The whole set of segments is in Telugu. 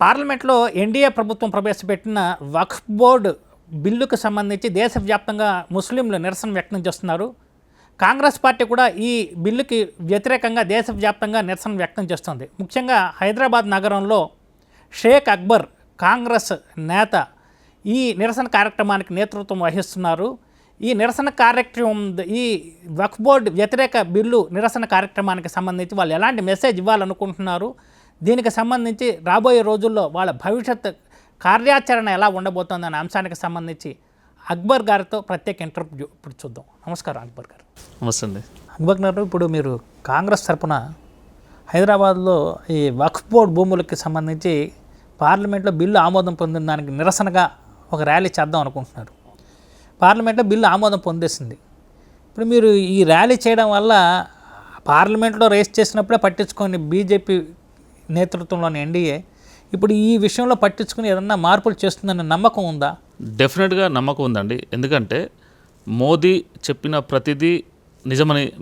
పార్లమెంట్లో ఎన్డీఏ ప్రభుత్వం ప్రవేశపెట్టిన వక్ఫ్ బోర్డు బిల్లుకు సంబంధించి దేశవ్యాప్తంగా ముస్లింలు నిరసన వ్యక్తం చేస్తున్నారు. కాంగ్రెస్ పార్టీ కూడా ఈ బిల్లుకి వ్యతిరేకంగా దేశవ్యాప్తంగా నిరసన వ్యక్తం చేస్తుంది. ముఖ్యంగా హైదరాబాద్ నగరంలో షేక్ అక్బర్ కాంగ్రెస్ నేత ఈ నిరసన కార్యక్రమానికి నేతృత్వం వహిస్తున్నారు. ఈ నిరసన కార్యక్రమం ఈ వక్ఫ్ బోర్డు వ్యతిరేక బిల్లు నిరసన కార్యక్రమానికి సంబంధించి వాళ్ళు ఎలాంటి మెసేజ్ ఇవ్వాలనుకుంటున్నారు? దీనికి సంబంధించి రాబోయే రోజుల్లో వాళ్ళ భవిష్యత్ కార్యాచరణ ఎలా ఉండబోతోంది అనే అంశానికి సంబంధించి అక్బర్ గారితో ప్రత్యేక ఇంటర్వ్యూ ఇప్పుడు చూద్దాం. నమస్కారం అక్బర్ గారు. నమస్తే అక్బర్ గారు ఇప్పుడు మీరు కాంగ్రెస్ తరపున హైదరాబాద్లో ఈ వక్ఫ్ బోర్డ్ భూములకి సంబంధించి పార్లమెంట్లో బిల్లు ఆమోదం పొందిన దానికి నిరసనగా ఒక ర్యాలీ చేద్దాం అనుకుంటున్నారు. పార్లమెంట్లో బిల్లు ఆమోదం పొందేసింది. ఇప్పుడు మీరు ఈ ర్యాలీ చేయడం వల్ల పార్లమెంట్లో రేస్ చేసినప్పుడే పట్టించుకొని బీజేపీ నేతృత్వంలోని ఎన్డీఏ ఇప్పుడు ఈ విషయంలో పట్టించుకుని ఏదన్నా మార్పులు చేస్తుందనే నమ్మకం ఉందా? డెఫినెట్గా నమ్మకం ఉందండి. ఎందుకంటే మోదీ చెప్పిన ప్రతిదీ నిజమని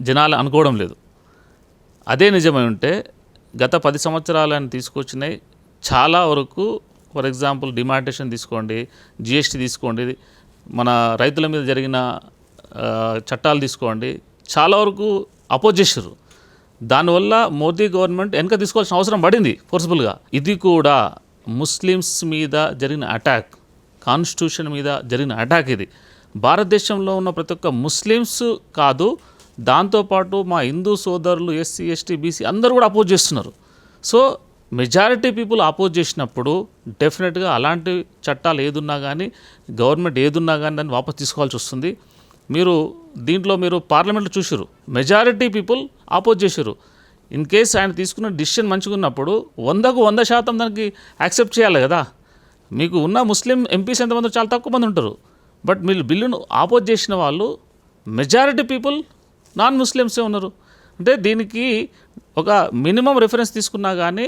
జనాలు అనుకోవడం లేదు. అదే నిజమై ఉంటే గత పది సంవత్సరాలను తీసుకొచ్చినాయి చాలా వరకు ఫర్ ఎగ్జాంపుల్ డిమాటేషన్ తీసుకోండి జిఎస్టీ తీసుకోండి మన రైతుల మీద జరిగిన చట్టాలు తీసుకోండి చాలా వరకు అపోజ్ దానివల్ల మోదీ గవర్నమెంట్ వెనక తీసుకోవాల్సిన అవసరం పడింది ఫోర్స్ఫుల్గా ఇది కూడా ముస్లిమ్స్ మీద జరిగిన అటాక్ కాన్స్టిట్యూషన్ మీద జరిగిన అటాక్ ఇది. భారతదేశంలో ఉన్న ప్రతి ఒక్క ముస్లిమ్స్ కాదు దాంతోపాటు మా హిందూ సోదరులు ఎస్సీ ఎస్టీ బీసీ అందరూ కూడా అపోజ్ చేస్తున్నారు. సో మెజారిటీ పీపుల్ అపోజ్ చేసినప్పుడు డెఫినెట్గా అలాంటి చట్టాలు ఏదున్నా కానీ గవర్నమెంట్ ఏదున్నా కానీ దాన్ని వాపస్ తీసుకోవాల్సి వస్తుంది. మీరు దీంట్లో మీరు పార్లమెంట్లో చూసారు మెజారిటీ పీపుల్ ఆపోజ్ చేశారు ఇన్ కేస్ ఆయన తీసుకున్న డిసిషన్ మంచిగా ఉన్నప్పుడు వందకు వంద శాతం దానికి యాక్సెప్ట్ చేయాలి కదా. మీకు ఉన్న ముస్లిం ఎంపీస్ ఎంతమంది చాలా తక్కువ మంది ఉంటారు. బట్ మీరు బిల్లును ఆపోజ్ చేసిన వాళ్ళు మెజారిటీ పీపుల్ నాన్ ముస్లిమ్సే ఉన్నారు. అంటే దీనికి ఒక మినిమం రిఫరెన్స్ తీసుకున్నా కానీ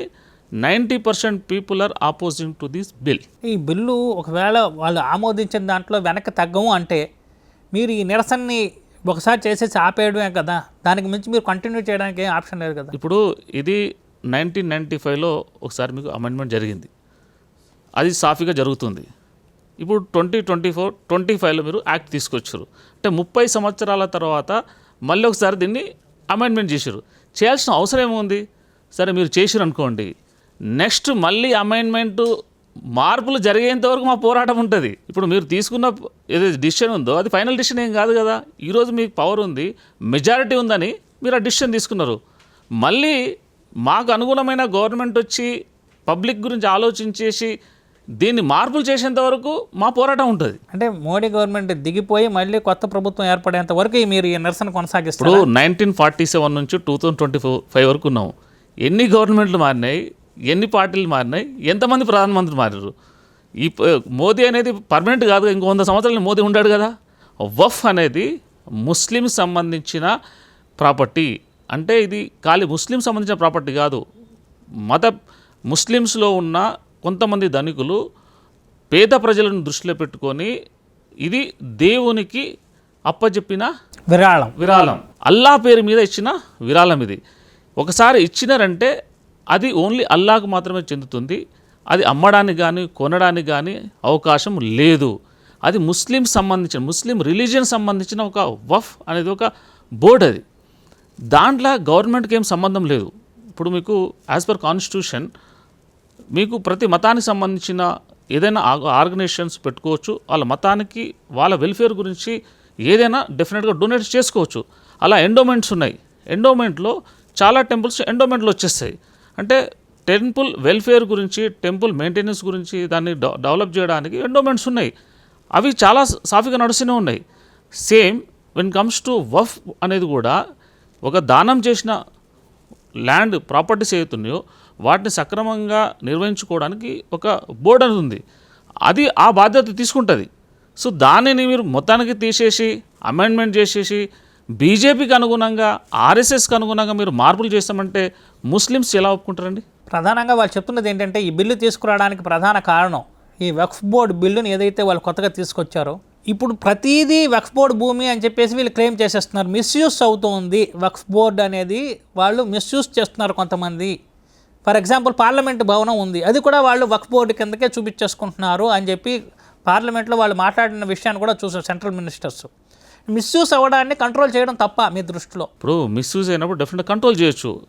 ninety percent people are opposing to this bill ఈ బిల్లు ఒకవేళ వాళ్ళు ఆమోదించిన దాంట్లో వెనక్కి తగ్గము అంటే మీరు ఈ నిరసనని ఒకసారి చేసేసి ఆపేయడమే కదా? దానికి మించి మీరు కంటిన్యూ చేయడానికి ఏం ఆప్షన్ లేదు కదా? ఇప్పుడు ఇది నైన్టీన్ నైంటీ ఫైవ్లో ఒకసారి మీకు అమెండ్మెంట్ జరిగింది. అది సాఫీగా జరుగుతుంది. ఇప్పుడు ట్వంటీ ట్వంటీ ఫోర్ ట్వంటీ ఫైవ్లో మీరు యాక్ట్ తీసుకొచ్చారు. అంటే ముప్పై సంవత్సరాల తర్వాత మళ్ళీ ఒకసారి దీన్ని అమెండ్మెంట్ చేశారు. చేయాల్సిన అవసరం ఏముంది? సరే మీరు చేసారు అనుకోండి నెక్స్ట్ మళ్ళీ అమెండ్మెంటు మార్పులు జరిగేంత వరకు మా పోరాటం ఉంటుంది. ఇప్పుడు మీరు తీసుకున్న ఏదైతే డిసిషన్ ఉందో అది ఫైనల్ డిసిషన్ ఏం కాదు కదా. ఈరోజు మీకు పవర్ ఉంది మెజారిటీ ఉందని మీరు ఆ డిసిషన్ తీసుకున్నారు. మళ్ళీ మాకు అనుగుణమైన గవర్నమెంట్ వచ్చి పబ్లిక్ గురించి ఆలోచించేసి దీన్ని మార్పులు చేసేంత వరకు మా పోరాటం ఉంటుంది. అంటే మోడీ గవర్నమెంట్ దిగిపోయి మళ్ళీ కొత్త ప్రభుత్వం ఏర్పడేంత వరకు మీరు ఈ నిరసన కొనసాగిస్తారు? నైన్టీన్ ఫార్టీ సెవెన్ నుంచి టూ థౌజండ్ ట్వంటీ ఫైవ్ వరకు ఉన్నాం. ఎన్ని గవర్నమెంట్లు మారినాయి? ఎన్ని పార్టీలు మారినాయి? ఎంతమంది ప్రధానమంత్రి మారారు? ఈ మోదీ అనేది పర్మనెంట్ కాదు ఇంకో వంద సంవత్సరాలు మోదీ ఉండాడు కదా. వఫ్ అనేది ముస్లిం సంబంధించిన ప్రాపర్టీ. అంటే ఇది ఖాళీ ముస్లిం సంబంధించిన ప్రాపర్టీ కాదు. మత ముస్లిమ్స్లో ఉన్న కొంతమంది ధనికులు పేద ప్రజలను దృష్టిలో పెట్టుకొని ఇది దేవునికి అప్పచెప్పిన విరాళం. విరాళం. అల్లా పేరు మీద ఇచ్చిన విరాళం ఇది. ఒకసారి ఇచ్చినారంటే అది ఓన్లీ అల్లాకు మాత్రమే చెందుతుంది. అది అమ్మడానికి కానీ కొనడానికి కానీ అవకాశం లేదు. అది ముస్లిం సంబంధించిన ముస్లిం రిలీజియన్ సంబంధించిన ఒక వఫ్ అనేది ఒక బోర్డ్ అది. దాంట్లో గవర్నమెంట్కి ఏం సంబంధం లేదు. ఇప్పుడు మీకు యాజ్ పర్ కాన్స్టిట్యూషన్ మీకు ప్రతి మతానికి సంబంధించిన ఏదైనా ఆర్గనైజేషన్స్ పెట్టుకోవచ్చు. వాళ్ళ మతానికి వాళ్ళ వెల్ఫేర్ గురించి ఏదైనా డెఫినెట్గా డొనేట్ చేసుకోవచ్చు. అలా ఎండోమెంట్స్ ఉన్నాయి. ఎండోమెంట్లో చాలా టెంపుల్స్ ఎండోమెంట్లు వచ్చేస్తాయి. అంటే టెంపుల్ వెల్ఫేర్ గురించి టెంపుల్ మెయింటెనెన్స్ గురించి దాన్ని డెవలప్ చేయడానికి ఎండోమెంట్స్ ఉన్నాయి. అవి చాలా సాఫీగా నడుస్తూనే ఉన్నాయి. Same when comes to Waqf అనేది కూడా ఒక దానం చేసిన ల్యాండ్ ప్రాపర్టీస్ ఏవైతున్నాయో వాటిని సక్రమంగా నిర్వహించుకోవడానికి ఒక బోర్డు అనేది ఉంది. అది ఆ బాధ్యత తీసుకుంటుంది. సో దానిని మీరు మొత్తానికి తీసేసి అమెండ్మెంట్ చేసేసి బీజేపీకి అనుగుణంగా ఆర్ఎస్ఎస్కి అనుగుణంగా మీరు మార్పులు చేస్తామంటే ముస్లిమ్స్ ఎలా ఒప్పుకుంటారండి? ప్రధానంగా వాళ్ళు చెప్తున్నది ఏంటంటే ఈ బిల్లు తీసుకురావడానికి ప్రధాన కారణం ఈ వక్ఫ్ బోర్డు బిల్లుని ఏదైతే వాళ్ళు కొత్తగా తీసుకొచ్చారో ఇప్పుడు ప్రతిదీ వక్ఫ్ బోర్డు భూమి అని చెప్పేసి వీళ్ళు క్లెయిమ్ చేసేస్తున్నారు. మిస్యూస్ అవుతుంది వక్ఫ్ బోర్డు అనేది వాళ్ళు మిస్యూస్ చేస్తున్నారు కొంతమంది. ఫర్ ఎగ్జాంపుల్ పార్లమెంట్ భవనం ఉంది అది కూడా వాళ్ళు వక్ఫ్ బోర్డు కిందకే చూపించేసుకుంటున్నారు అని చెప్పి పార్లమెంట్లో వాళ్ళు మాట్లాడిన విషయాన్ని కూడా చూసారు సెంట్రల్ మినిస్టర్స్. మిస్యూస్ అవ్వడాన్ని కంట్రోల్ చేయడం తప్ప మీ దృష్టిలో. ఇప్పుడు మిస్యూజ్ అయినప్పుడు డెఫినెట్గా కంట్రోల్ చేయొచ్చు.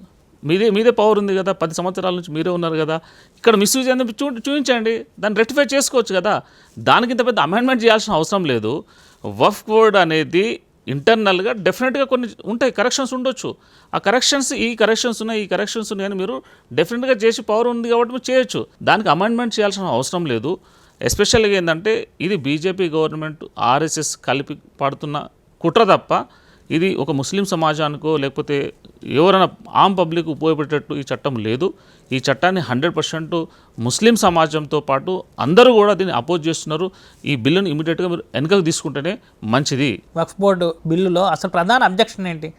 మీదే మీదే పవర్ ఉంది కదా పది సంవత్సరాల నుంచి మీరే ఉన్నారు కదా. ఇక్కడ మిస్యూజ్ అయింది చూ చూపించండి. దాన్ని రెక్టిఫై చేసుకోవచ్చు కదా. దానికి ఇంత పెద్ద అమెండ్మెంట్ చేయాల్సిన అవసరం లేదు. వఫ్ బోర్డ్ అనేది ఇంటర్నల్గా డెఫినెట్గా కొన్ని ఉంటాయి కరెక్షన్స్ ఉండొచ్చు. ఆ కరెక్షన్స్ ఈ కరెక్షన్స్ ఉన్నాయి ఈ కరెక్షన్స్ ఉన్నాయని మీరు డెఫినెట్గా చేసి పవర్ ఉంది కాబట్టి మీరు చేయొచ్చు. దానికి అమెండ్మెంట్ చేయాల్సిన అవసరం లేదు. ఎస్పెషల్గా ఏంటంటే ఇది బీజేపీ గవర్నమెంట్ ఆర్ఎస్ఎస్ కలిపి పడుతున్న కుట్ర తప్ప ఇది ఒక ముస్లిం సమాజానికో లేకపోతే ఎవరైనా ఆమ్ పబ్లిక్ ఉపయోగపడేటట్టు ఈ చట్టం లేదు. ఈ చట్టాన్ని హండ్రెడ్ పర్సెంట్ ముస్లిం సమాజంతో పాటు అందరూ కూడా దీన్ని అపోజ్ చేస్తున్నారు. ఈ బిల్లును ఇమీడియట్గా మీరు వెనకకు తీసుకుంటేనే మంచిది. వక్ఫ్ బోర్డు బిల్లులో అసలు ప్రధాన అబ్జెక్షన్ ఏంటి?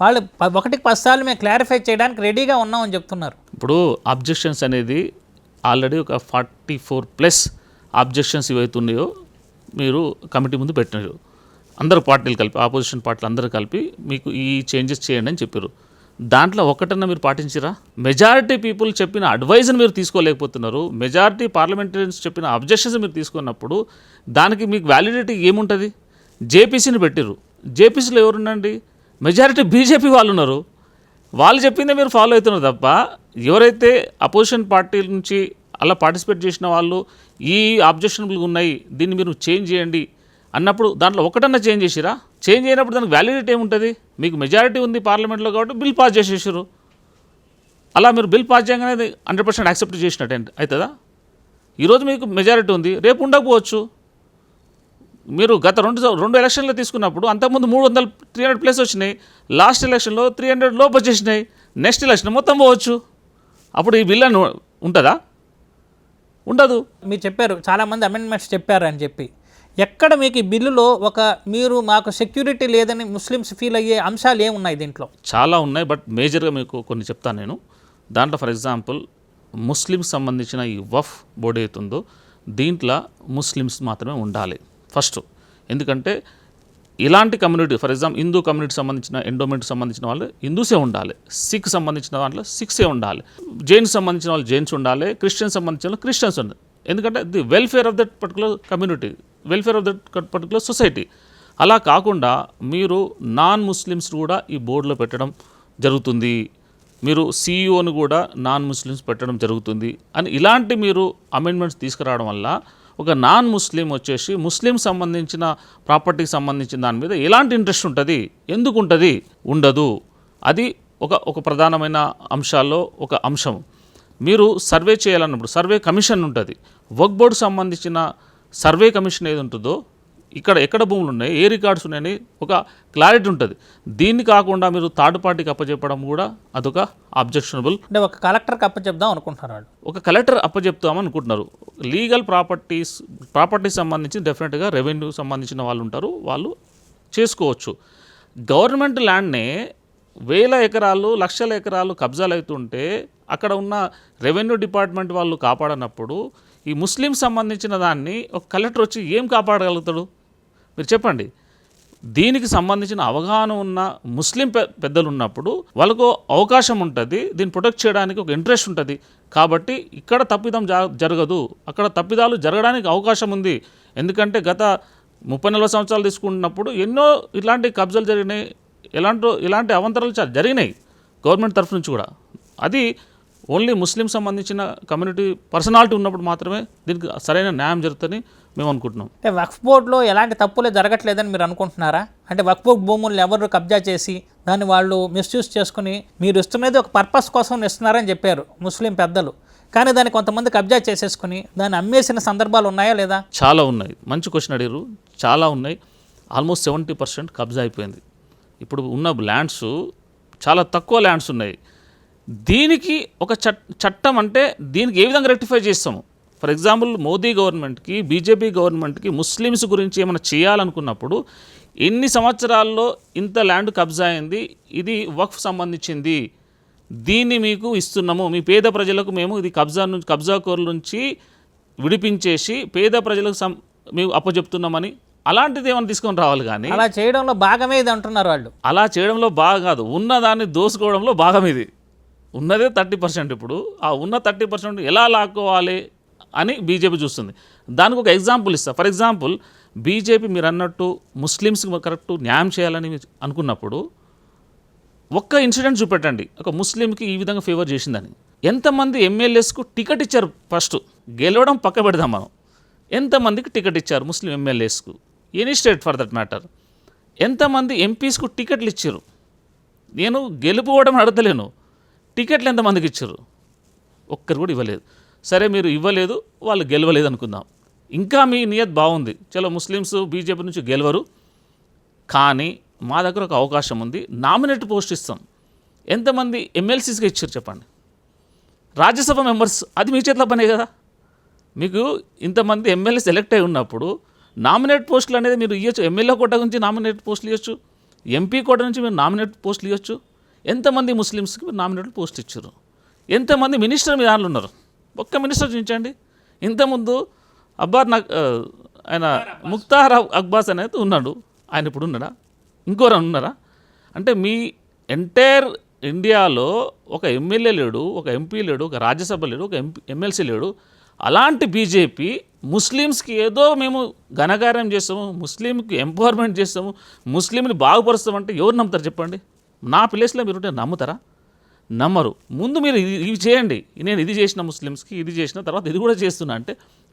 వాళ్ళు ఒకటికి పది సార్లు మేము క్లారిఫై చేయడానికి రెడీగా ఉన్నామని చెప్తున్నారు. ఇప్పుడు అబ్జెక్షన్స్ అనేది ఆల్రెడీ ఒక ఫార్టీ ఫోర్ ప్లస్ అబ్జెక్షన్స్ ఏవైతే ఉన్నాయో మీరు కమిటీ ముందు పెట్టినారు. అందరు పార్టీలు కలిపి ఆపోజిషన్ పార్టీలు అందరూ కలిపి మీకు ఈ చేంజెస్ చేయండి అని చెప్పారు. దాంట్లో ఒకటన్నా మీరు పాటించిరా? మెజారిటీ పీపుల్ చెప్పిన అడ్వైజ్ని మీరు తీసుకోలేకపోతున్నారు. మెజారిటీ పార్లమెంటరీన్స్ చెప్పిన అబ్జెక్షన్స్ మీరు తీసుకున్నప్పుడు దానికి మీకు వ్యాలిడిటీ ఏముంటుంది? జేపీసీని పెట్టిర్రు. జేపీసీలో ఎవరుండండి? మెజారిటీ బీజేపీ వాళ్ళు ఉన్నారు. వాళ్ళు చెప్పిందే మీరు ఫాలో అవుతున్నారు తప్ప ఎవరైతే అపోజిషన్ పార్టీ నుంచి అలా పార్టిసిపేట్ చేసిన వాళ్ళు ఈ ఆబ్జెక్షనబుల్ ఉన్నాయి దీన్ని మీరు చేంజ్ చేయండి అన్నప్పుడు దాంట్లో ఒకటన్నా చేంజ్ చేసిరా? చేంజ్ అయినప్పుడు దానికి వ్యాలిడిటీ ఏముంటుంది? మీకు మెజారిటీ ఉంది పార్లమెంట్లో కాబట్టి బిల్ పాస్ చేసేసారు అలా మీరు బిల్ పాస్ చేయగానే హండ్రెడ్ పర్సెంట్ యాక్సెప్ట్ చేసినట్టు అవుతుందా? ఈరోజు మీకు మెజారిటీ ఉంది రేపు ఉండకపోవచ్చు. మీరు గత రెండు రెండు ఎలక్షన్లో తీసుకున్నప్పుడు అంతకుముందు మూడు వందల త్రీ హండ్రెడ్ ప్లస్ వచ్చినాయి లాస్ట్ ఎలక్షన్లో త్రీ హండ్రెడ్ లోపు వచ్చేసినాయి నెక్స్ట్ ఎలక్షన్ మొత్తం పోవచ్చు. అప్పుడు ఈ బిల్ అని ఉంటుందా? ఉండదు. మీరు చెప్పారు చాలామంది అమెండ్మెంట్స్ చెప్పారు అని చెప్పి. ఎక్కడ మీకు ఈ బిల్లులో ఒక మీరు మాకు సెక్యూరిటీ లేదని ముస్లిమ్స్ ఫీల్ అయ్యే అంశాలు ఏమున్నాయి దీంట్లో? చాలా ఉన్నాయి బట్ మేజర్గా మీకు కొన్ని చెప్తాను నేను. దాంట్లో ఫర్ ఎగ్జాంపుల్ ముస్లిమ్స్ సంబంధించిన ఈ వఫ్ బోర్డు అవుతుందో దీంట్లో ముస్లిమ్స్ మాత్రమే ఉండాలి. ఫస్ట్ ఎందుకంటే ఇలాంటి community for example Hindu community సంబంధించిన ఎండోమెంట్ సంబంధించిన వాళ్ళు హిందూసే ఉండాలి. సిక్ సంబంధించిన దాంట్లో సిక్సే ఉండాలి. జైన్స్ సంబంధించిన వాళ్ళు జైన్స్ ఉండాలి. క్రిస్టియన్స్ సంబంధించిన వాళ్ళు క్రిస్టియన్స్ ఉండాలి ఎందుకంటే the welfare of that particular community welfare of that particular society అలా కాకుండా మీరు నాన్ ముస్లిమ్స్ కూడా ఈ బోర్డులో పెట్టడం జరుగుతుంది. మీరు సీఈఓని కూడా నాన్ ముస్లిమ్స్ పెట్టడం జరుగుతుంది. అని ఇలాంటి మీరు అమెండ్మెంట్స్ తీసుకురావడం వల్ల ఒక నాన్ ముస్లిం వచ్చేసి ముస్లిం సంబంధించిన ప్రాపర్టీకి సంబంధించిన దాని మీద ఎలాంటి ఇంట్రెస్ట్ ఉంటుంది? ఎందుకు ఉంటుంది? ఉండదు. అది ఒక ఒక ప్రధానమైన అంశాల్లో ఒక అంశం. మీరు సర్వే చేయాలన్నప్పుడు సర్వే కమిషన్ ఉంటుంది. వర్క్ బోర్డు సంబంధించిన సర్వే కమిషన్ ఏది ఉంటుందో ఇక్కడ ఎక్కడ భూములు ఉన్నాయి? ఏ రికార్డ్స్ ఉన్నాయని ఒక క్లారిటీ ఉంటుంది. దీన్ని కాకుండా మీరు థర్డ్ పార్టీకి అప్పచెప్పడం కూడా అదొక అబ్జెక్షనబుల్ అంటే ఒక కలెక్టర్కి అప్పచెప్దాం అనుకుంటున్నారు ఒక కలెక్టర్ అప్పచెప్తామని అనుకుంటున్నారు. లీగల్ ప్రాపర్టీస్ ప్రాపర్టీ సంబంధించి డెఫినెట్గా రెవెన్యూ సంబంధించిన వాళ్ళు ఉంటారు. వాళ్ళు చేసుకోవచ్చు. గవర్నమెంట్ ల్యాండ్నే వేల ఎకరాలు లక్షల ఎకరాలు కబ్జాలు అవుతుంటే అక్కడ ఉన్న రెవెన్యూ డిపార్ట్మెంట్ వాళ్ళు కాపాడనప్పుడు ఈ ముస్లిం సంబంధించిన దాన్ని ఒక కలెక్టర్ వచ్చి ఏం కాపాడగలుగుతాడు? మీరు చెప్పండి. దీనికి సంబంధించిన అవగాహన ఉన్న ముస్లిం పెద్దలు ఉన్నప్పుడు వాళ్ళకు అవకాశం ఉంటుంది దీన్ని ప్రొటెక్ట్ చేయడానికి ఒక ఇంట్రెస్ట్ ఉంటుంది. కాబట్టి ఇక్కడ తప్పిదం జరగదు. అక్కడ తప్పిదాలు జరగడానికి అవకాశం ఉంది. ఎందుకంటే గత ముప్పై నలభై సంవత్సరాలు తీసుకుంటున్నప్పుడు ఎన్నో ఇలాంటి కబ్జాలు జరిగినాయి. ఎలాంటి ఇలాంటి అవంతరాలు జరిగినాయి గవర్నమెంట్ తరఫు నుంచి కూడా. అది ఓన్లీ ముస్లిం సంబంధించిన కమ్యూనిటీ పర్సనాలిటీ ఉన్నప్పుడు మాత్రమే దీనికి సరైన న్యాయం జరుగుతుంది. మేము అనుకుంటున్నాం అంటే వక్ఫ్ బోర్డులో ఎలాంటి తప్పులే జరగట్లేదని మీరు అనుకుంటున్నారా? అంటే వక్ఫ్ బోర్డు భూములను ఎవరు కబ్జా చేసి దాన్ని వాళ్ళు మిస్యూజ్ చేసుకుని మీరు ఇస్తున్నది ఒక పర్పస్ కోసం ఇస్తున్నారని చెప్పారు ముస్లిం పెద్దలు. కానీ దాన్ని కొంతమంది కబ్జా చేసేసుకుని దాన్ని అమ్మేసిన సందర్భాలు ఉన్నాయా లేదా? చాలా ఉన్నాయి. మంచి క్వశ్చన్ అడిగారు. చాలా ఉన్నాయి. ఆల్మోస్ట్ సెవెంటీ పర్సెంట్ కబ్జా అయిపోయింది. ఇప్పుడు ఉన్న ల్యాండ్స్ చాలా తక్కువ ల్యాండ్స్ ఉన్నాయి. దీనికి ఒక చట్ చట్టం అంటే దీనికి ఏ విధంగా రెక్టిఫై చేస్తాము? ఫర్ ఎగ్జాంపుల్ మోదీ గవర్నమెంట్కి బీజేపీ గవర్నమెంట్కి ముస్లిమ్స్ గురించి ఏమైనా చేయాలనుకున్నప్పుడు ఎన్ని సంవత్సరాల్లో ఇంత ల్యాండ్ కబ్జా అయింది ఇది వక్ఫ్ సంబంధించింది దీన్ని మీకు ఇస్తున్నాము మీ పేద ప్రజలకు మేము ఇది కబ్జా నుంచి కబ్జాకోరుల నుంచి విడిపించేసి పేద ప్రజలకు సం మేము అప్పచెప్తున్నామని అలాంటిది ఏమైనా తీసుకొని రావాలి కానీ అలా చేయడంలో భాగమే ఇది అంటున్నారు వాళ్ళు. అలా చేయడంలో బాగా కాదు ఉన్నదాన్ని దోసుకోవడంలో భాగం ఇది. ఉన్నదే థర్టీ పర్సెంట్ ఇప్పుడు ఆ ఉన్న థర్టీ పర్సెంట్ ఎలా లాక్కోవాలి? అని బీజేపీ చూస్తుంది. దానికి ఒక ఎగ్జాంపుల్ ఇస్తా. ఫర్ ఎగ్జాంపుల్ బీజేపీ మీరు అన్నట్టు ముస్లిమ్స్కి కరెక్ట్ న్యాయం చేయాలని మీరు అనుకున్నప్పుడు ఒక్క ఇన్సిడెంట్ చూపెట్టండి. ఒక ముస్లింకి ఈ విధంగా ఫేవర్ చేసిందని. ఎంతమంది ఎమ్మెల్యేస్కు టికెట్ ఇచ్చారు ఫస్ట్ గెలవడం పక్క పెడదాం మనం. ఎంతమందికి టికెట్ ఇచ్చారు Muslim ఎమ్మెల్యేస్కు? Any state for that matter ఎంతమంది ఎంపీస్కు టికెట్లు ఇచ్చారు? నేను గెలుపుకోవడం అడగలేను. టికెట్లు ఎంతమందికి ఇచ్చారు? ఒక్కరు కూడా ఇవ్వలేదు. సరే మీరు ఇవ్వలేదు వాళ్ళు గెలవలేదు అనుకుందాం. ఇంకా మీ నియత్ బాగుంది. చలో ముస్లిమ్స్ బీజేపీ నుంచి గెలవరు. కానీ మా దగ్గర ఒక అవకాశం ఉంది. నామినేట్ పోస్ట్ ఇస్తాం. ఎంతమంది ఎమ్మెల్సీస్గా ఇచ్చారు చెప్పండి. రాజ్యసభ మెంబర్స్ అది మీ చేతిలో పనే కదా. మీకు ఇంతమంది ఎమ్మెల్యే సెలెక్ట్ అయి ఉన్నప్పుడు నామినేట్ పోస్టులు అనేది మీరు ఇవ్వచ్చు ఎమ్మెల్యే కోట నుంచి నామినేట్ పోస్టులు ఇవ్వచ్చు ఎంపీ కోట నుంచి మీరు నామినేట్ పోస్టులు ఇవ్వచ్చు ఎంతమంది ముస్లిమ్స్కి మీరు నామినేట్ పోస్ట్ ఇచ్చారు? ఎంతమంది మినిస్టర్ మీ దాంట్లో ఉన్నారు? ఒక్క మినిస్టర్ చూపించండి. ఇంతకుముందు అబ్బార్ నాకు ఆయన ముక్తార్ అక్బాస్ అనేది ఉన్నాడు. ఆయన ఇప్పుడు ఉన్నాడా? ఇంకోరు ఉన్నారా? అంటే మీ ఎంటైర్ ఇండియాలో ఒక ఎమ్మెల్యే లేడు ఒక ఎంపీ లేడు ఒక రాజ్యసభ లేడు ఒక ఎంపీ ఎమ్మెల్సీ లేడు. అలాంటి బీజేపీ ముస్లిమ్స్కి ఏదో మేము ఘనకార్యం చేస్తాము ముస్లింకి ఎంపవర్మెంట్ చేస్తాము ముస్లింని బాగుపరుస్తామంటే ఎవరు నమ్ముతారు చెప్పండి? నా ప్లేస్లో మీరు నమ్ముతారా? నమ్మరు. ముందు మీరు ఇది ఇవి చేయండి. నేను ఇది చేసిన ముస్లిమ్స్కి ఇది చేసిన తర్వాత ఇది కూడా చేస్తున్నా అంటే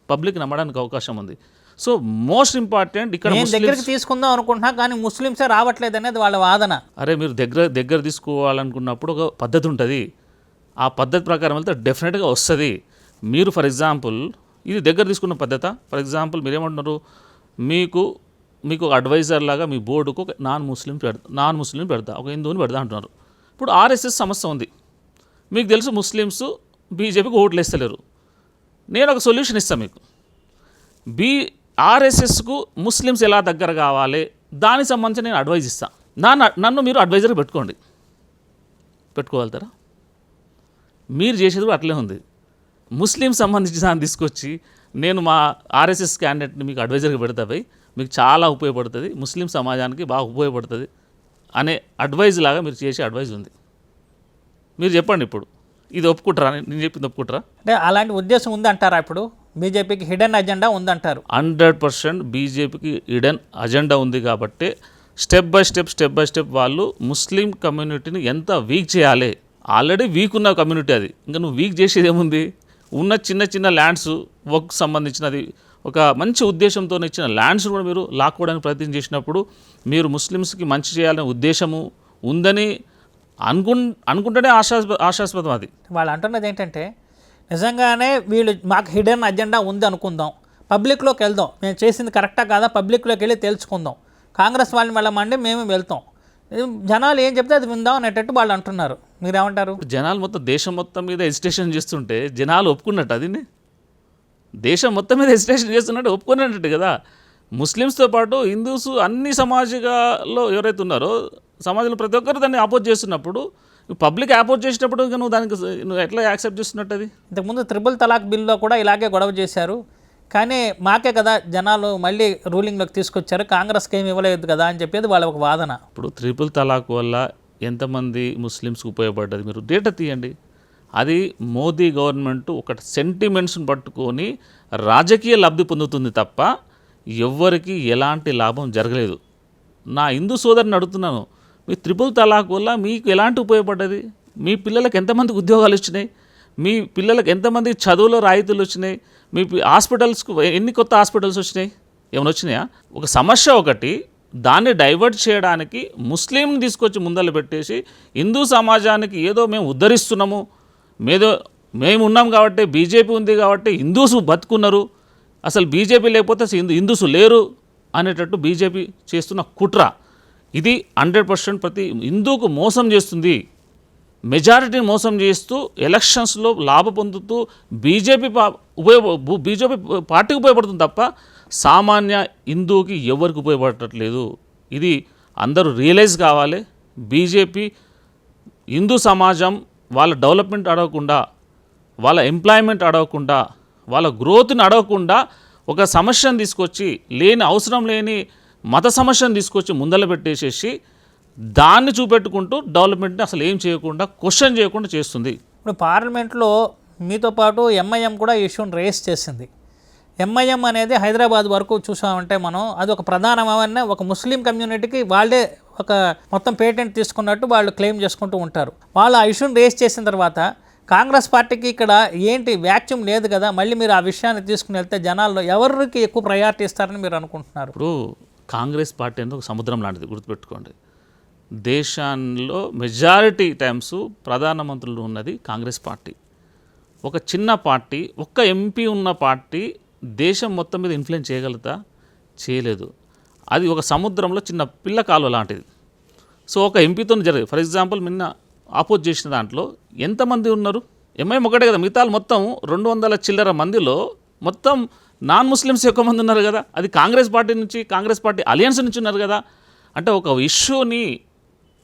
పబ్లిక్ నమ్మడానికి అవకాశం ఉంది. సో మోస్ట్ ఇంపార్టెంట్ ఇక్కడ దగ్గరికి తీసుకుందాం అనుకుంటున్నా కానీ ముస్లిమ్సే రావట్లేదు అనేది వాళ్ళ వాదన. అరే మీరు దగ్గర దగ్గర తీసుకోవాలనుకున్నప్పుడు ఒక పద్ధతి ఉంటుంది. ఆ పద్ధతి ప్రకారం వెళ్తే డెఫినెట్గా వస్తుంది. మీరు ఫర్ ఎగ్జాంపుల్ ఇది దగ్గర తీసుకున్న పద్ధత? ఫర్ ఎగ్జాంపుల్ మీరు ఏమంటున్నారు మీకు మీకు ఒక అడ్వైజర్ లాగా మీ బోర్డుకు ఒక నాన్ ముస్లిం పెడతా నాన్ ముస్లిం పెడతా ఒక హిందువుని పెడతా అంటున్నారు. ఇప్పుడు ఆర్ఎస్ఎస్ సమస్య ఉంది. మీకు తెలుసు ముస్లిమ్స్ బీజేపీకి ఓట్లు వేస్తలేరు. నేను ఒక సొల్యూషన్ ఇస్తాను మీకు. బీ ఆర్ఎస్ఎస్కు ముస్లిమ్స్ ఎలా దగ్గర కావాలి? దానికి సంబంధించి నేను అడ్వైజ్ ఇస్తాను నా నన్ను మీరు అడ్వైజర్గా పెట్టుకోండి. పెట్టుకోగలుగుతారా? మీరు చేసేది కూడా అట్లే ఉంది. ముస్లిం సంబంధించి దాన్ని తీసుకొచ్చి నేను మా ఆర్ఎస్ఎస్ క్యాండిడేట్ని మీకు అడ్వైజర్గా పెడతా పోయి మీకు చాలా ఉపయోగపడుతుంది. ముస్లిం సమాజానికి బాగా ఉపయోగపడుతుంది. అనే అడ్వైజ్ లాగా మీరు చేసే అడ్వైజ్ ఉంది. మీరు చెప్పండి ఇప్పుడు. ఇది ఒప్పుకుంటారా? నేను చెప్పింది ఒప్పుకుంటారా? అంటే అలాంటి ఉద్దేశం ఉందంటారా ఇప్పుడు? బీజేపీకి హిడెన్ అజెండా ఉందంటారు. హండ్రెడ్ పర్సెంట్ బీజేపీకి ఇడెన్ అజెండా ఉంది కాబట్టి step by step step by step వాళ్ళు ముస్లిం కమ్యూనిటీని ఎంత వీక్ చేయాలి? ఆల్రెడీ వీక్ ఉన్న కమ్యూనిటీ అది. ఇంకా నువ్వు వీక్ చేసేది ఏముంది? ఉన్న చిన్న చిన్న ల్యాండ్స్ వర్క్ సంబంధించినది ఒక మంచి ఉద్దేశంతో ఇచ్చిన ల్యాండ్స్ కూడా మీరు లాక్కోవడానికి ప్రయత్నం చేసినప్పుడు మీరు ముస్లిమ్స్కి మంచి చేయాలనే ఉద్దేశము ఉందని అనుకు అనుకుంటేనే ఆశాస్ప ఆశాస్పదం అది. వాళ్ళు అంటున్నది ఏంటంటే నిజంగానే వీళ్ళు మాకు హిడెన్ అజెండా ఉంది అనుకుందాం. పబ్లిక్లోకి వెళ్దాం. మేము చేసింది కరెక్టా కాదా పబ్లిక్లోకి వెళ్ళి తెలుసుకుందాం. కాంగ్రెస్ వాళ్ళని వెళ్ళమండి మేము వెళ్తాం. జనాలు ఏం చెప్తే అది విందాం అనేటట్టు వాళ్ళు అంటున్నారు. మీరేమంటారు? జనాలు మొత్తం దేశం మొత్తం మీద హెజిటేషన్ చేస్తుంటే జనాలు ఒప్పుకున్నట్టు అది దేశం మొత్తం మీద హెజిటేషన్ చేస్తున్నట్టు ఒప్పుకున్నట్టు కదా. ముస్లిమ్స్తో పాటు హిందూస్ అన్ని సమాజంలో ఎవరైతే ఉన్నారో సమాజంలో ప్రతి ఒక్కరు దాన్ని ఆపోజ్ చేస్తున్నప్పుడు పబ్లిక్ ఆపోజ్ చేసినప్పుడు నువ్వు దానికి నువ్వు ఎట్లా యాక్సెప్ట్ చేస్తున్నట్టు అది? ఇంతకుముందు త్రిబుల్ తలాక్ బిల్లో కూడా ఇలాగే గొడవ చేశారు. కానీ మాకే కదా జనాలు మళ్ళీ రూలింగ్లోకి తీసుకొచ్చారు. కాంగ్రెస్కి ఏమి ఇవ్వలేదు కదా అని చెప్పేది వాళ్ళ ఒక వాదన. ఇప్పుడు త్రిపుల్ తలాక్ వల్ల ఎంతమంది ముస్లిమ్స్కి ఉపయోగపడ్డది? మీరు డేటా తీయండి. అది మోదీ గవర్నమెంట్ ఒక సెంటిమెంట్స్ని పట్టుకొని రాజకీయ లబ్ధి పొందుతుంది తప్ప ఎవ్వరికి ఎలాంటి లాభం జరగలేదు. నా హిందూ సోదరిని అడుగుతున్నాను మీ త్రిపుల్ తలాక్ వల్ల మీకు ఎలాంటి ఉపయోగపడ్డది? మీ పిల్లలకు ఎంతమందికి ఉద్యోగాలు వచ్చినాయి? మీ పిల్లలకు ఎంతమంది చదువులో రాయితీలు వచ్చినాయి? మీ హాస్పిటల్స్కు ఎన్ని కొత్త హాస్పిటల్స్ వచ్చినాయి? ఏమైనా వచ్చినాయా? ఒక సమస్య ఒకటి దాన్ని డైవర్ట్ చేయడానికి ముస్లింని తీసుకొచ్చి ముందర పెట్టేసి హిందూ సమాజానికి ఏదో మేము ఉద్ధరిస్తున్నాము మేదో మేము ఉన్నాం కాబట్టి బీజేపీ ఉంది కాబట్టి హిందూస్ బతుకున్నారు. అసలు బీజేపీ లేకపోతే అసలు హిందూ హిందూస్ లేరు అనేటట్టు బీజేపీ చేస్తున్న కుట్ర. ఇది హండ్రెడ్ పర్సెంట్ ప్రతి హిందూకు మోసం చేస్తుంది. మెజారిటీని మోసం చేస్తూ ఎలక్షన్స్లో లాభ పొందుతూ బీజేపీ పా ఉపయోగ బీజేపీ పార్టీకి ఉపయోగపడుతుంది తప్ప సామాన్య హిందూకి ఎవరికి ఉపయోగపడట్లేదు. ఇది అందరూ రియలైజ్ కావాలి. బీజేపీ హిందూ సమాజం వాళ్ళ డెవలప్మెంట్ అడగకుండా వాళ్ళ ఎంప్లాయ్మెంట్ అడగకుండా వాళ్ళ గ్రోత్ని అడగకుండా ఒక సమస్యను తీసుకొచ్చి లేని అవసరం లేని మత సమస్యను తీసుకొచ్చి ముందల పెట్టేసేసి దాన్ని చూపెట్టుకుంటూ డెవలప్మెంట్ని అసలు ఏం చేయకుండా క్వశ్చన్ చేయకుండా చేస్తుంది. ఇప్పుడు పార్లమెంట్లో మీతో పాటు ఎంఐఎం కూడా ఈ ఇష్యూని రేస్ చేసింది. ఎంఐఎం అనేది హైదరాబాద్ వరకు చూసామంటే మనం అది ఒక ప్రధానమైన ఒక ముస్లిం కమ్యూనిటీకి వాళ్ళే ఒక మొత్తం పేటెంట్ తీసుకున్నట్టు వాళ్ళు క్లెయిమ్ చేసుకుంటూ ఉంటారు. వాళ్ళు ఆ ఇష్యూని రేస్ చేసిన తర్వాత కాంగ్రెస్ పార్టీకి ఇక్కడ ఏంటి వ్యాక్యూమ్ లేదు కదా మళ్ళీ మీరు ఆ విషయాన్ని తీసుకుని వెళ్తే జనాల్లో ఎవరికి ఎక్కువ ప్రయారిటీ ఇస్తారని మీరు అనుకుంటున్నారు? ఇప్పుడు కాంగ్రెస్ పార్టీ అనేది ఒక సముద్రం లాంటిది గుర్తుపెట్టుకోండి. దేశంలో మెజారిటీ టైమ్స్ ప్రధానమంత్రులు ఉన్నది కాంగ్రెస్ పార్టీ. ఒక చిన్న పార్టీ ఒక్క ఎంపీ ఉన్న పార్టీ దేశం మొత్తం మీద ఇన్ఫ్లుయెన్స్ చేయగలుగుతా? చేయలేదు. అది ఒక సముద్రంలో చిన్న పిల్ల కాలువ లాంటిది. సో ఒక ఎంపీతో జరిగింది. ఫర్ ఎగ్జాంపుల్ నిన్న ఆపోజ్ చేసిన దాంట్లో ఎంతమంది ఉన్నారు? ఎంఐఎం ఒకటే కదా. మిగతాలు మొత్తం రెండు వందల చిల్లర మందిలో మొత్తం నాన్ ముస్లిమ్స్ ఎక్కువ మంది ఉన్నారు కదా. అది కాంగ్రెస్ పార్టీ నుంచి కాంగ్రెస్ పార్టీ అలియన్స్ నుంచి ఉన్నారు కదా. అంటే ఒక ఇష్యూని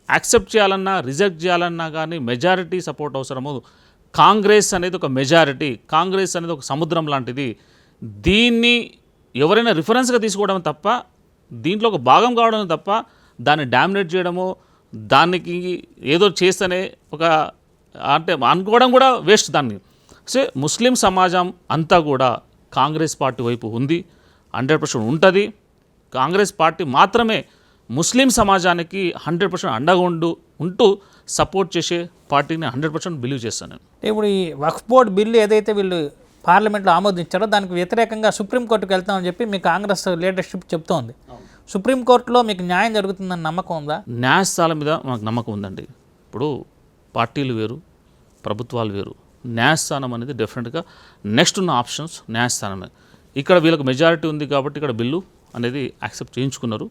యాక్సెప్ట్ చేయాలన్నా రిజెక్ట్ చేయాలన్నా కానీ మెజారిటీ సపోర్ట్ అవసరము కాంగ్రెస్ అనేది ఒక మెజారిటీ కాంగ్రెస్ అనేది ఒక సముద్రం లాంటిది. దీన్ని ఎవరైనా రిఫరెన్స్గా తీసుకోవడం తప్ప దీంట్లో ఒక భాగం కావడం తప్ప దాన్ని డామినేట్ చేయడము దానికి ఏదో చేస్తేనే ఒక అంటే అనుకోవడం కూడా వేస్ట్ దాన్ని. సో ముస్లిం సమాజం అంతా కూడా కాంగ్రెస్ పార్టీ వైపు ఉంది హండ్రెడ్ పర్సెంట్ ఉంటుంది. కాంగ్రెస్ పార్టీ మాత్రమే ముస్లిం సమాజానికి హండ్రెడ్ పర్సెంట్ అండగా ఉండు ఉంటూ సపోర్ట్ చేసే పార్టీని హండ్రెడ్ పర్సెంట్ బిలీవ్ చేస్తాను ఇప్పుడు ఈ వక్ఫ్ బోర్డ్ బిల్లు ఏదైతే వీళ్ళు పార్లమెంట్లో ఆమోదించారో దానికి వ్యతిరేకంగా సుప్రీంకోర్టుకు వెళ్తామని చెప్పి మీ కాంగ్రెస్ లీడర్షిప్ చెప్తోంది. సుప్రీంకోర్టులో మీకు న్యాయం జరుగుతుందని నమ్మకం ఉందా? న్యాయస్థానం మీద మాకు నమ్మకం ఉందండి. ఇప్పుడు పార్టీలు వేరు ప్రభుత్వాలు వేరు. న్యాయస్థానం అనేది డెఫినెట్గా నెక్స్ట్ ఉన్న ఆప్షన్స్ న్యాయస్థానమే. ఇక్కడ వీళ్ళకి మెజారిటీ ఉంది కాబట్టి ఇక్కడ బిల్లు అనేది యాక్సెప్ట్ చేయించుకున్నారు.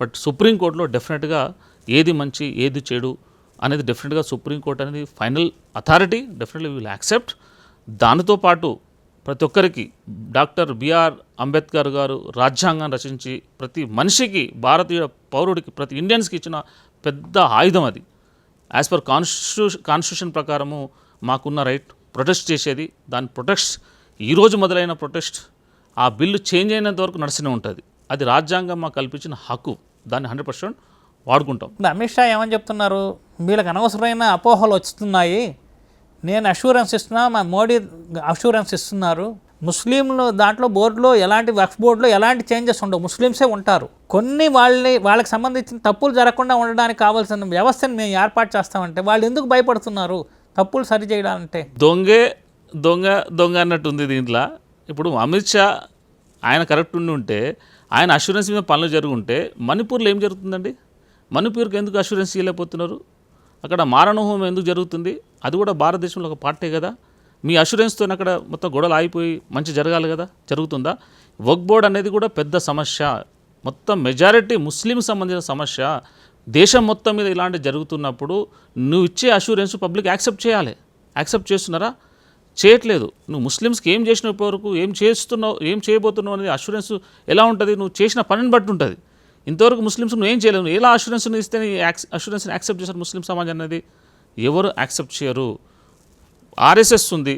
బట్ సుప్రీంకోర్టులో డెఫినెట్గా ఏది మంచి ఏది చెడు అనేది డెఫినెట్గా సుప్రీంకోర్టు అనేది final authority definitely will accept. దానితో పాటు ప్రతి ఒక్కరికి డాక్టర్ బిఆర్ అంబేద్కర్ గారు రాజ్యాంగం రచించి ప్రతి మనిషికి భారతీయ పౌరుడికి ప్రతి ఇండియన్స్కి ఇచ్చిన పెద్ద ఆయుధం అది. యాజ్ పర్ కాన్స్టిట్యూషన్ కాన్స్టిట్యూషన్ ప్రకారము మాకున్న రైట్ ప్రొటెస్ట్ చేసేది. దాని ప్రొటెస్ట్ ఈరోజు మొదలైన ప్రొటెస్ట్ ఆ బిల్లు చేంజ్ అయినంత వరకు నడిచినే ఉంటుంది. అది రాజ్యాంగం మాకు కల్పించిన హక్కు. దాన్ని హండ్రెడ్ పర్సెంట్ వాడుకుంటాం. అమిత్ షా ఏమని చెప్తున్నారు? వీళ్ళకి అనవసరమైన అపోహలు వస్తున్నాయి. నేను అష్యూరెన్స్ ఇస్తున్నా మా మోడీ అష్యూరెన్స్ ఇస్తున్నారు. ముస్లింలు దాంట్లో బోర్డులో ఎలాంటి వక్ఫ్ బోర్డులో ఎలాంటి చేంజెస్ ఉండవు. ముస్లిమ్సే ఉంటారు. కొన్ని వాళ్ళని వాళ్ళకి సంబంధించిన తప్పులు జరగకుండా ఉండడానికి కావాల్సిన వ్యవస్థను మేము ఏర్పాటు చేస్తామంటే వాళ్ళు ఎందుకు భయపడుతున్నారు? తప్పులు సరి చేయడాలంటే. దొంగే దొంగ దొంగ అన్నట్టు ఉంది దీంట్లో. ఇప్పుడు అమిత్ షా ఆయన కరెక్ట్ ఉండి ఉంటే ఆయన అష్యూరెన్స్ మీద పనులు జరుగుంటే మణిపూర్లో ఏం జరుగుతుందండి? మణిపూర్కి ఎందుకు అష్యూరెన్స్ ఇవ్వలేకపోతున్నారు? అక్కడ మారణహోమం ఎందుకు జరుగుతుంది? అది కూడా భారతదేశంలో ఒక పార్టీ కదా. మీ అష్యూరెన్స్తో అక్కడ మొత్తం గొడవలు ఆగిపోయి మంచి జరగాలి కదా? జరుగుతుందా? వక్ బోర్డ్ అనేది కూడా పెద్ద సమస్య. మొత్తం మెజారిటీ ముస్లిం సంబంధించిన సమస్య. దేశం మొత్తం మీద ఇలాంటి జరుగుతున్నప్పుడు నువ్వు ఇచ్చే అష్యూరెన్స్ పబ్లిక్ యాక్సెప్ట్ చేయాలి. యాక్సెప్ట్ చేస్తున్నారా? చేయట్లేదు. నువ్వు ముస్లిమ్స్కి ఏం చేసినప్పటి వరకు ఏం చేస్తున్నావు ఏం చేయబోతున్నావు అనేది అష్యూరెన్స్ ఎలా ఉంటుంది? నువ్వు చేసిన పనిని బట్టి ఉంటుంది. ఇంతవరకు ముస్లిమ్స్ నువ్వు ఏం నువ్వు ఎలా అష్యూరెన్స్ ఇస్తే అష్యూరెన్స్ని యాక్సెప్ట్ చేశారు ముస్లిం సమాజం అనేది? ఎవరు యాక్సెప్ట్ చేయరు. ఆర్ఎస్ఎస్ ఉంది.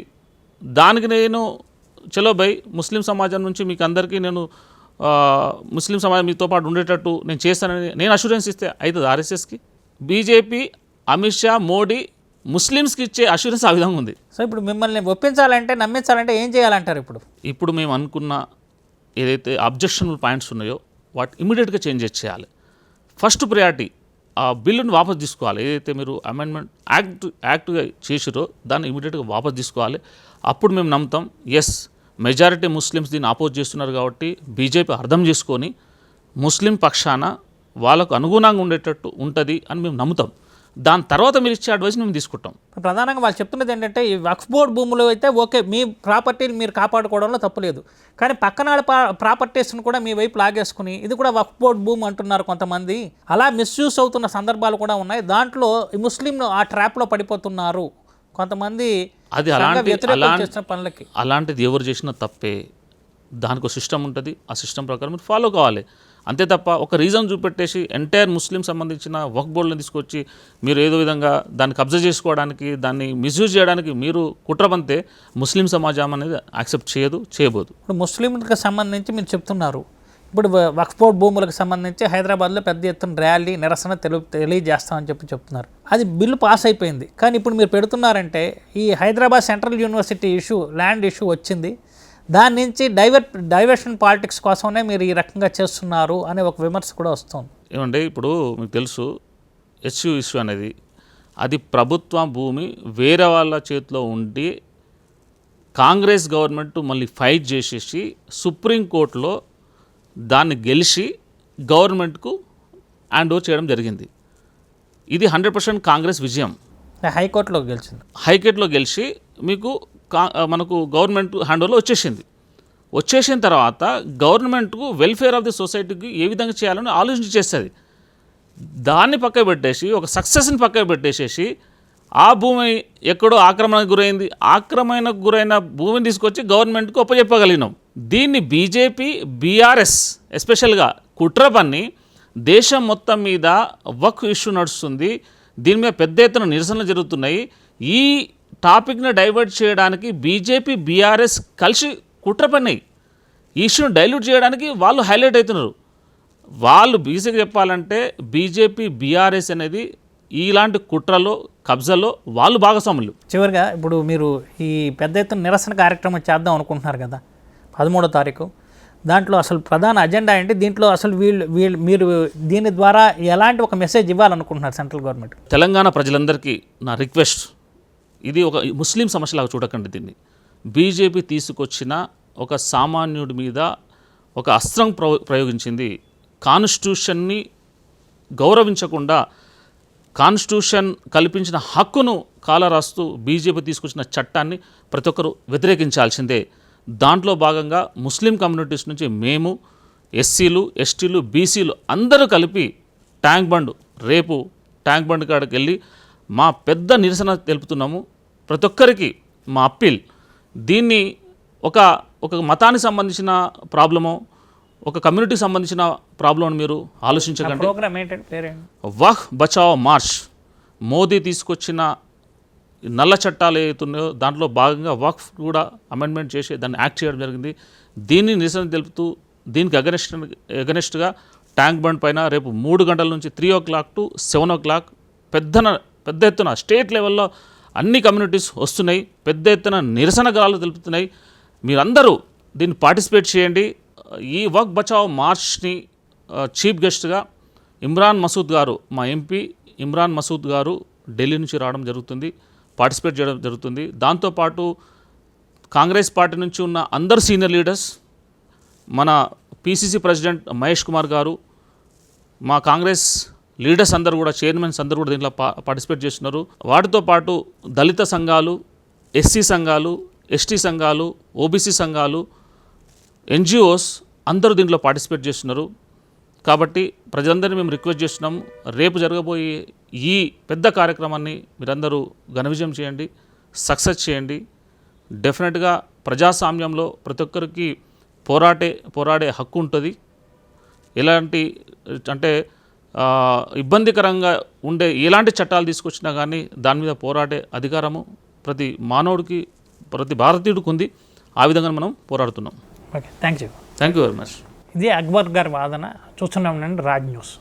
దానికి నేను చలో బై ముస్లిం సమాజం నుంచి మీకు అందరికీ నేను ముస్లిం సమాజం మీతో పాటు ఉండేటట్టు నేను చేస్తానని నేను అష్యూరెన్స్ ఇస్తే అవుతుంది ఆర్ఎస్ఎస్కి బీజేపీ అమిత్ షా మోడీ ముస్లిమ్స్కి ఇచ్చే అష్యూరెన్స్ ఆ విధంగా ఉంది. సో ఇప్పుడు మిమ్మల్ని ఒప్పించాలంటే నమ్మించాలంటే ఏం చేయాలంటారు ఇప్పుడు? ఇప్పుడు మేము అనుకున్న ఏదైతే అబ్జెక్షనబుల్ పాయింట్స్ ఉన్నాయో వాటి ఇమీడియట్గా చేంజ్ చేయాలి ఫస్ట్ ప్రయారిటీ ఆ బిల్లును వాపస్ తీసుకోవాలి. ఏదైతే మీరు అమెండ్మెంట్ యాక్ట్ యాక్ట్గా చేసిరో దాన్ని ఇమీడియట్గా వాపస్ తీసుకోవాలి. అప్పుడు మేము నమ్ముతాం ఎస్ మెజారిటీ ముస్లిమ్స్ దీన్ని ఆపోజ్ చేస్తున్నారు కాబట్టి బీజేపీ అర్థం చేసుకొని ముస్లిం పక్షాన వాళ్ళకు అనుగుణంగా ఉండేటట్టు ఉంటుంది అని మేము నమ్ముతాం. దాని తర్వాత మీరు ఇచ్చే అడ్వైస్ మేము తీసుకుంటాం. ప్రధానంగా వాళ్ళు చెప్తున్నది ఏంటంటే ఈ వక్ఫ్ బోర్డ్ భూములు అయితే ఓకే మీ ప్రాపర్టీని మీరు కాపాడుకోవడంలో తప్పులేదు కానీ పక్కన ప్రాపర్టీస్ని కూడా మీ వైపు లాగేసుకుని ఇది కూడా వక్ఫ్ బోర్డ్ భూమి అంటున్నారు కొంతమంది. అలా మిస్యూస్ అవుతున్న సందర్భాలు కూడా ఉన్నాయి. దాంట్లో ముస్లింలు ఆ ట్రాప్లో పడిపోతున్నారు. కొంతమంది అది అలాంటి చేసిన పనులకి. అలాంటిది ఎవరు చేసినా తప్పే. దానికి ఒక సిస్టమ్ ఉంటుంది. ఆ సిస్టమ్ ప్రకారం మీరు ఫాలో కావాలి. అంతే తప్ప ఒక రీజన్ చూపెట్టేసి ఎంటైర్ ముస్లిం సంబంధించిన వర్క్ బోర్డులను తీసుకొచ్చి మీరు ఏదో విధంగా దాన్ని కబ్జా చేసుకోవడానికి దాన్ని మిస్యూజ్ చేయడానికి మీరు కుట్రబంతే ముస్లిం సమాజం అనేది యాక్సెప్ట్ చేయదు చేయబోదు. ఇప్పుడు ముస్లింలకు సంబంధించి మీరు చెప్తున్నారు. ఇప్పుడు వ- వక్ఫ్ బోర్డ్ భూములకు సంబంధించి హైదరాబాద్లో పెద్ద ఎత్తున ర్యాలీ నిరసన తెలు తెలియజేస్తామని చెప్పి చెప్తున్నారు. అది బిల్లు పాస్ అయిపోయింది. కానీ ఇప్పుడు మీరు పెడుతున్నారంటే ఈ Hyderabad central university issue land issue వచ్చింది. దాని నుంచి డైవర్ డైవర్షన్ పాలిటిక్స్ కోసమే మీరు ఈ రకంగా చేస్తున్నారు అనే ఒక విమర్శ కూడా వస్తుంది. ఏమంటే ఇప్పుడు మీకు తెలుసు హెచ్యు ఇష్యూ అనేది అది ప్రభుత్వ భూమి వేరే వాళ్ళ చేతిలో ఉండి కాంగ్రెస్ గవర్నమెంట్ మళ్ళీ ఫైట్ చేసేసి సుప్రీంకోర్టులో దాన్ని గెలిచి గవర్నమెంట్కు హ్యాండ్ ఓవర్ చేయడం జరిగింది. ఇది హండ్రెడ్ పర్సెంట్ కాంగ్రెస్ విజయం. హైకోర్టులో గెలిచింది. హైకోర్టులో గెలిచి మీకు కా మనకు గవర్నమెంట్ హ్యాండ్ ఓవర్లో వచ్చేసింది. వచ్చేసిన తర్వాత గవర్నమెంట్కు వెల్ఫేర్ ఆఫ్ ది సొసైటీకి ఏ విధంగా చేయాలని ఆలోచించి చేస్తుంది దాన్ని పక్క పెట్టేసి ఒక సక్సెస్ని పక్క పెట్టేసేసి ఆ భూమి ఎక్కడో ఆక్రమణకు గురైంది. ఆక్రమణకు గురైన భూమిని తీసుకొచ్చి గవర్నమెంట్కి ఒప్పచెప్పగలిగినాం దీన్ని బీజేపీ బీఆర్ఎస్ ఎస్పెషల్గా కుట్ర పన్ని దేశం మొత్తం మీద వక్ ఇష్యూ నడుస్తుంది. దీని మీద పెద్ద ఎత్తున నిరసనలు జరుగుతున్నాయి. ఈ టాపిక్ని డైవర్ట్ చేయడానికి బీజేపీ బీఆర్ఎస్ కలిసి కుట్ర పన్నాయి ఇష్యూని డైల్యూట్ చేయడానికి వాళ్ళు హైలైట్ అవుతున్నారు. వాళ్ళు బీసీకి చెప్పాలంటే బీజేపీ బీఆర్ఎస్ అనేది ఇలాంటి కుట్రలో కబ్జాలో వాళ్ళు భాగస్వాములు. చివరిగా ఇప్పుడు మీరు ఈ పెద్ద ఎత్తున నిరసన కార్యక్రమం చేద్దాం అనుకుంటున్నారు కదా పదమూడో తారీఖు. దాంట్లో అసలు ప్రధాన అజెండా ఏంటి? దీంట్లో అసలు వీళ్ళు వీళ్ళు మీరు దీని ద్వారా ఎలాంటి ఒక మెసేజ్ ఇవ్వాలనుకుంటున్నారు సెంట్రల్ గవర్నమెంట్? తెలంగాణ ప్రజలందరికీ నా రిక్వెస్ట్. ఇది ఒక ముస్లిం సమస్యలాగా చూడకండి దీన్ని. బీజేపీ తీసుకొచ్చిన ఒక సామాన్యుడి మీద ఒక అస్త్రం ప్రయోగించింది. కాన్స్టిట్యూషన్ని గౌరవించకుండా కాన్స్టిట్యూషన్ కల్పించిన హక్కును కాలరాస్తూ బీజేపీ తీసుకొచ్చిన చట్టాన్ని ప్రతి ఒక్కరూ వ్యతిరేకించాల్సిందే. దాంట్లో భాగంగా ముస్లిం కమ్యూనిటీస్ నుంచి మేము ఎస్సీలు ఎస్టీలు బీసీలు అందరూ కలిపి ట్యాంక్ బండ్ రేపు ట్యాంక్ బండ్ కాడికి వెళ్ళి మా పెద్ద నిరసన తెలుపుతున్నాము. ప్రతి ఒక్కరికి మా అప్పీల్. దీన్ని ఒక ఒక మతానికి సంబంధించిన ప్రాబ్లమో ఒక కమ్యూనిటీకి సంబంధించిన ప్రాబ్లం అని మీరు ఆలోచించకండి. వహ్ బచావ్ మార్చ్ మోదీ తీసుకొచ్చిన నల్ల చట్టాలు ఏవైతున్నాయో దాంట్లో భాగంగా వక్ఫ్ కూడా అమెండ్మెంట్ చేసి దాన్ని యాక్ట్ చేయడం జరిగింది. దీన్ని నిరసన తెలుపుతూ దీనికి అగనెస్ట్ అగనెస్ట్గా ట్యాంక్ బండ్ పైన రేపు మూడు గంటల నుంచి three o'clock to seven o'clock Peddana పెద్ద ఎత్తున స్టేట్ లెవెల్లో అన్ని కమ్యూనిటీస్ వస్తున్నాయి పెద్ద ఎత్తున నిరసనగాలు తెలుపుతున్నాయి. మీరందరూ దీన్ని పార్టిసిపేట్ చేయండి. ఈ వక్ బచావ్ మార్చ్ని చీఫ్ గెస్ట్గా ఇమ్రాన్ మసూద్ గారు మా ఎంపీ ఇమ్రాన్ మసూద్ గారు ఢిల్లీ నుంచి రావడం జరుగుతుంది పార్టిసిపేట్ చేయడం జరుగుతుంది. దాంతోపాటు కాంగ్రెస్ పార్టీ నుంచి ఉన్న అందరు సీనియర్ లీడర్స్ మన పిసిసి ప్రెసిడెంట్ మహేష్ కుమార్ గారు మా కాంగ్రెస్ లీడర్స్ అందరూ కూడా చైర్మన్స్ అందరూ కూడా దీంట్లో పా పార్టిసిపేట్ చేస్తున్నారు. వాటితో పాటు దళిత సంఘాలు ఎస్సీ సంఘాలు ఎస్టీ సంఘాలు ఓబీసీ సంఘాలు ఎన్జిఓస్ అందరూ దీంట్లో పార్టిసిపేట్ చేస్తున్నారు. కాబట్టి ప్రజలందరినీ మేము రిక్వెస్ట్ చేస్తున్నాం రేపు జరగబోయే ఈ పెద్ద కార్యక్రమాన్ని మీరందరూ ఘన విజయం చేయండి సక్సెస్ చేయండి. డెఫినెట్గా ప్రజాస్వామ్యంలో ప్రతి ఒక్కరికి పోరాటే పోరాడే హక్కు ఉంటుంది. ఎలాంటి అంటే ఇబ్బందికరంగా ఉండే ఎలాంటి చట్టాలు తీసుకొచ్చినా కానీ దాని మీద పోరాడే అధికారము ప్రతి మానవుడికి ప్రతి భారతీయుడికి ఉంది ఆ విధంగా మనం పోరాడుతున్నాం. Okay thank you thank you very much ఇది అక్బర్ గారి వాదన. చూస్తున్నాం రాజ్ న్యూస్.